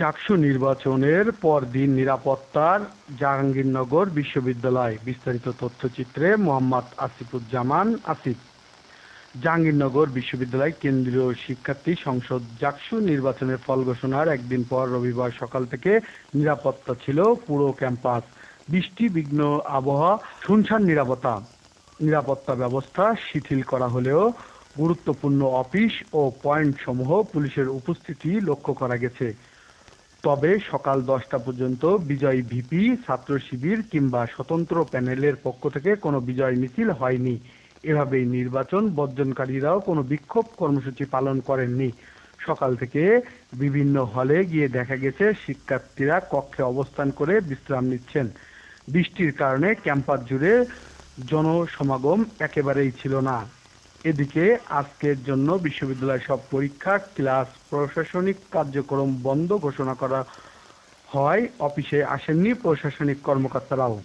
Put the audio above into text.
চাকসু নির্বাচনের পরদিন নিরাপত্তার জাহাঙ্গীরনগর বিশ্ববিদ্যালয় বিস্তারিত তথ্যচিত্রে মোহাম্মদ আসিফুজ্জামান আসিফ। জাহাঙ্গীরনগর বিশ্ববিদ্যালয় কেন্দ্রীয় শিক্ষার্থী সংসদ জাকসু নির্বাচনের ফল ঘোষণার একদিন পর রবিবার সকাল থেকে নিরাপত্তা ছিল পুরো ক্যাম্পাস। বৃষ্টি, বিঘ্ন, আবহাওয়া, শুনশান নিরাপত্তা। নিরাপত্তা ব্যবস্থা শিথিল করা হলেও গুরুত্বপূর্ণ অফিস ও পয়েন্ট সমূহ পুলিশের উপস্থিতি লক্ষ্য করা গেছে। তবে সকাল দশটা পর্যন্ত বিজয় ভিপি, ছাত্র শিবির কিংবা স্বতন্ত্র প্যানেলের পক্ষ থেকে কোনো বিজয় মিছিল হয়নি। এভাবেই নির্বাচন বর্জনকারীরাও কোনো বিক্ষোভ কর্মসূচি পালন করেননি। সকাল থেকে বিভিন্ন হলে গিয়ে দেখা গেছে, শিক্ষার্থীরা কক্ষে অবস্থান করে বিশ্রাম নিচ্ছেন। বৃষ্টির কারণে ক্যাম্পাস জুড়ে জনসমাগম একেবারেই ছিল না। এদিকে আজকের জন্য বিশ্ববিদ্যালয়ের সব পরীক্ষা, ক্লাস প্রশাসনিক কার্যক্রম বন্ধ ঘোষণা করা হয় অফিসে আসেননি প্রশাসনিক কর্মকর্তারাও